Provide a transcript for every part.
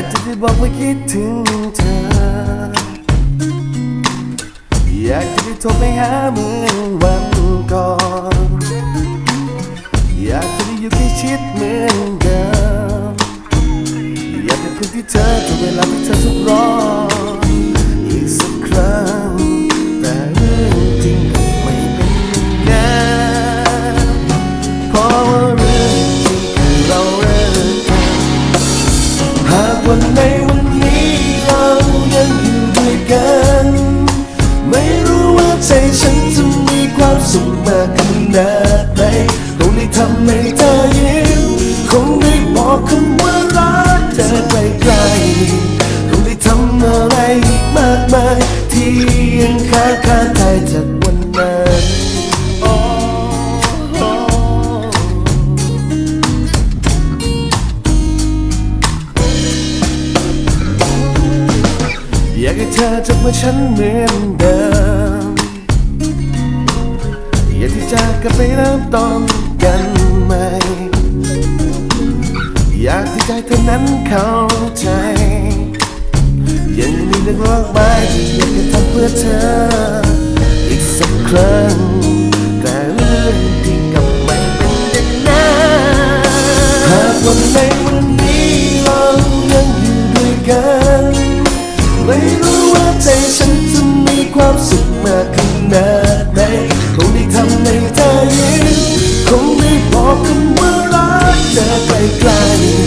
ากจะได้บอกว่าคิดถึงเธอ อยากจะได้โทรไปหาเหมือนวันก่อน อยากจะได้อยู่ใกล้ชิดเหมือนเดิมอยากเป็นคนที่เธอทุกเวลาที่เธอทุกข์ร้อน ขมากขนาดไหนคงได้ทำให้เธอยิ้มคงได้บอกคำว่ารักเธอไกลๆคงได้ทำอะไรอีกมากมายที่ยังค้างคาใจจากวันนั้นอยากให้เธอจับมือฉันเหมือนเดิม อยากที่จะกลับไปเริ่มต้นกันใหม่ อยากที่ใจเธอนั้นเข้าใจ ยังมีเรื่องมากมายที่อยากจะทำเพื่อเธอ อีกสักครั้ง แต่เรื่องจริงกับไม่เป็นอย่างนั้นหากวันในวันนี้เรายังอยู่ด้วยกัน ไม่รู้ว่าใจฉันจะมีความสุขมากขนาด ไกล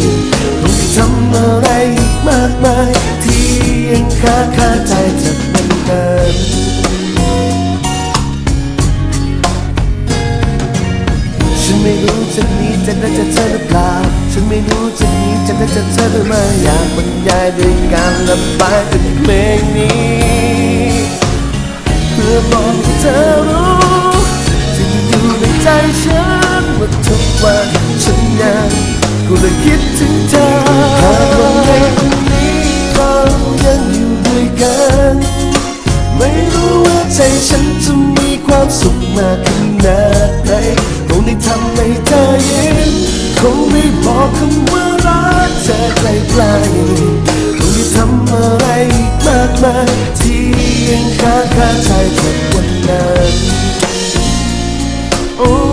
ๆคงได้ทำอะไรอีกมากมาย ที่ยังคาคาใจจากมันนั้นฉันไม่รู้จะนี้จะได้จะเจอหรือเปล่า ฉันไม่รู้จะนี้จะได้จะเจอหรือไม่อยากบรรยายด้วยการระบายเป็นเพลงนี้ เพื่อบอกให้เธอรู้ แะคิดถึงเธอหากวันใดวันนี้เรายังอยู่ด้วยกัน ไม่รู้ว่าใจฉันจะมีความสุขมากขนาดไหนคงได้ทำให้เธอยิ้มคงได้บอกคำว่ารักเธอไกลไกๆคงได้ทำอะไรมากมายที่ยังคางคาใจจากวันนั้น Oh